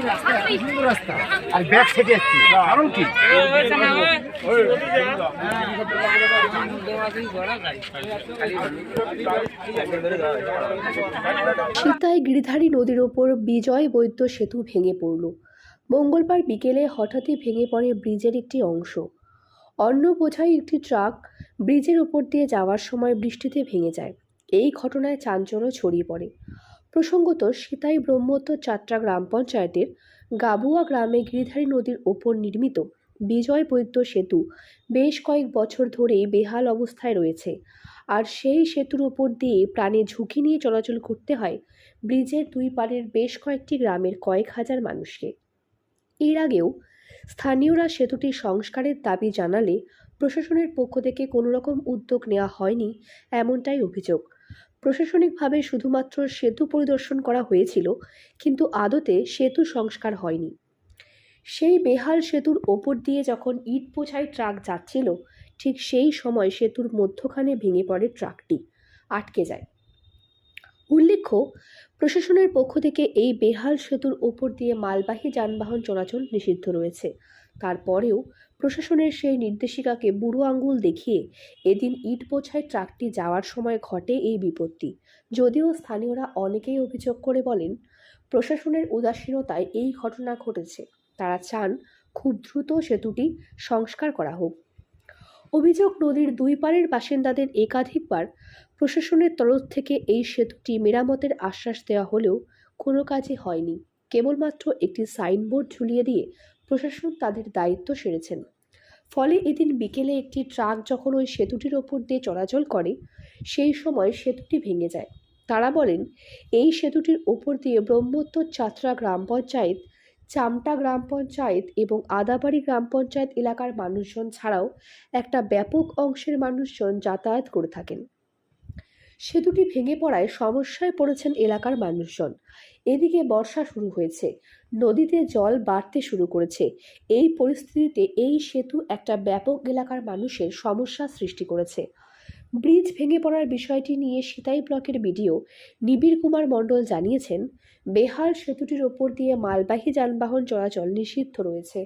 রাস্তা সীতায় গিরিধারী নদীর ওপর বিজয় বৈদ্য সেতু ভেঙে পড়ল। মঙ্গলবার বিকেলে হঠাৎই ভেঙে পড়ে ব্রিজের একটি অংশ। অন্য বোঝাই একটি ট্রাক ব্রিজের ওপর দিয়ে যাওয়ার সময় বৃষ্টিতে ভেঙে যায়। এই ঘটনায় চাঞ্চল্য ছড়িয়ে পড়ে। প্রসঙ্গত সীতাই ব্রহ্মোত্তর চাত্রা গ্রাম পঞ্চায়েতের গাবুয়া গ্রামে গিরিধারী নদীর ওপর নির্মিত বিজয় বৈদ্য সেতু বেশ কয়েক বছর ধরেই বেহাল অবস্থায় রয়েছে। আর সেই সেতুর ওপর দিয়ে প্রাণে ঝুঁকি নিয়ে চলাচল করতে হয় ব্রিজের দুই পারের বেশ কয়েকটি গ্রামের কয়েক হাজার মানুষকে। এর আগেও স্থানীয়রা সেতুটির সংস্কারের দাবি জানালে প্রশাসনের পক্ষ থেকে কোনো রকম উদ্যোগ নেওয়া হয়নি এমনটাই অভিযোগ। প্রশাসনিকভাবে শুধুমাত্র সেতু পরিদর্শন করা হয়েছিল, কিন্তু আদতে সেতু সংস্কার হয়নি। সেই বেহাল সেতুর ওপর দিয়ে যখন ইট বোঝাই ট্রাক যাচ্ছিল, ঠিক সেই সময় সেতুর মধ্যখানে ভেঙে পড়ে ট্রাকটি, আটকে যায়। উল্লেখ্য, প্রশাসনের পক্ষ থেকে এই বেহাল সেতুর ওপর দিয়ে মালবাহী যানবাহন চলাচল নিষিদ্ধ রয়েছে। তারপরেও প্রশাসনের সেই নির্দেশিকাকে বুড়ো আঙ্গুল দেখিয়ে এদিন ইট বোঝাই ট্রাকটি যাওয়ার সময় ঘটে এই বিপত্তি। যদিও স্থানীয়রা অনেকেই অভিযোগ করে বলেন, প্রশাসনের উদাসীনতায় এই ঘটনা ঘটেছে। তারা চান খুব দ্রুত সেতুটি সংস্কার করা হোক। অভিযোগ, নদীর দুই পাড়ের বাসিন্দাদের একাধিকবার প্রশাসনের তরফ থেকে এই সেতুটি মেরামতের আশ্বাস দেওয়া হলেও কোনো কাজই হয়নি। কেবলমাত্র একটি সাইনবোর্ড ঝুলিয়ে দিয়ে প্রশাসন তাদের দায়িত্ব সেরেছেন। ফলে এদিন বিকেলে একটি ট্রাক যখন ওই সেতুটির ওপর দিয়ে চলাচল করে, সেই সময় সেতুটি ভেঙে যায়। তারা বলেন, এই সেতুটির ওপর দিয়ে ব্রহ্মোত্তর চাত্রা গ্রাম পঞ্চায়েত, চামটা গ্রাম পঞ্চায়েত এবং আদাবাড়ি গ্রাম পঞ্চায়েত এলাকার মানুষজন ছাড়াও একটা ব্যাপক অংশের মানুষজন যাতায়াত করে থাকেন। সেতুটি ভেঙে পড়ায় সমস্যায় পড়েছেন এলাকার মানুষজন। এদিকে বর্ষা শুরু হয়েছে, নদীতে জল বাড়তে শুরু করেছে। এই পরিস্থিতিতে এই সেতু একটা ব্যাপক এলাকার মানুষের সমস্যা সৃষ্টি করেছে। ব্রিজ ভেঙে পড়ার বিষয়টি নিয়ে সিতাই ব্লকের বিডিও নিবিড় কুমার মণ্ডল জানিয়েছেন, বেহাল সেতুটির ওপর দিয়ে মালবাহী যানবাহন চলাচল নিষিদ্ধ রয়েছে।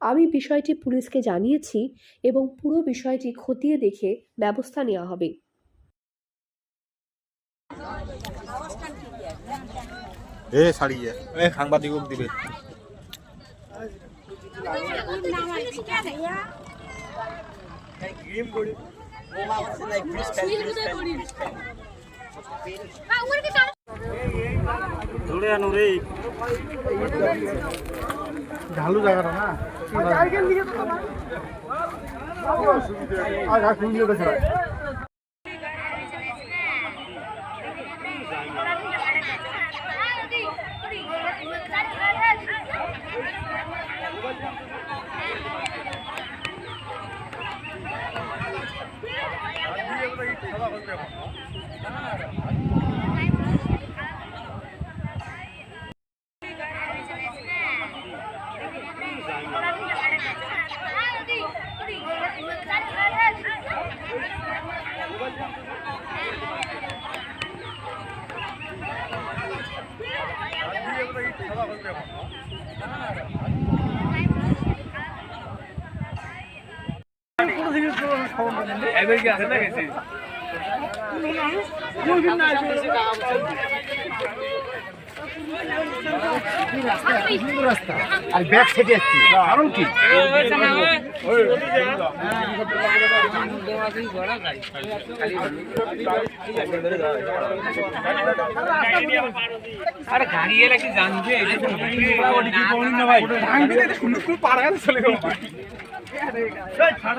আমি বিষয়টি পুলিশকে জানিয়েছি এবং পুরো বিষয়টি খতিয়ে দেখে ব্যবস্থা নেওয়া হবে। এ ছাড়িয়ে। এ সাংবাদিকক দিবে। ঢালু জায়গাটা না? আর আর কোন দিকে দেখো এবার কি আছে না গেছি সুন্দর রাস্তা আর ব্যাক সাইডে যাচ্ছি। কারণ কি? আরে গাড়ি এলে কি জানবে? ছাড়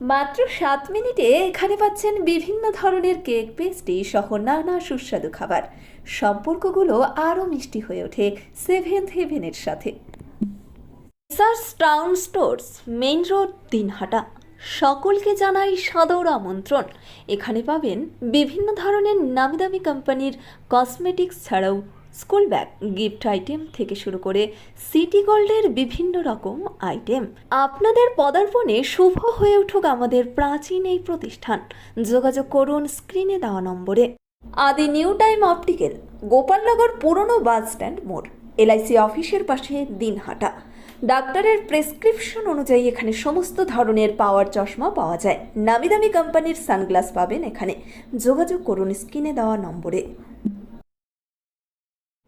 মাত্র সাত মিনিটে এখানে পাচ্ছেন বিভিন্ন ধরনের কেক পেস্ট্রি সহ নানা সুস্বাদু খাবার। সম্পর্কগুলো আরও মিষ্টি হয়ে ওঠে সেভেন্থ হেভেনের সাথে। SARS town stores main road Dinhata সকলকে জানাই সাদর আমন্ত্রণ। এখানে পাবেন বিভিন্ন ধরনের নামি দামি কোম্পানির কসমেটিক্স ছাড়াও স্কুল ব্যাগ, গিফট আইটেম থেকে শুরু করে সিটি গোল্ডের বিভিন্ন রকম আইটেম। আপনাদের পদার্পণে শুভ হয়ে উঠুক আমাদের প্রাচীন এই প্রতিষ্ঠান। যোগাযোগ করুন স্ক্রিনে দেওয়া নম্বরে। আদি নিউ টাইম অপটিক্যাল, গোপালনগর পুরনো বাস স্ট্যান্ড মোড়, এলআইসি অফিসের পাশে দিনহাটা। ডাক্তারের প্রেসক্রিপশন অনুযায়ী এখানে সমস্ত ধরনের পাওয়ার চশমা পাওয়া যায়। নামি দামি কোম্পানির সানগ্লাস পাবেন এখানে। যোগাযোগ করুন স্ক্রিনে দেওয়া নম্বরে।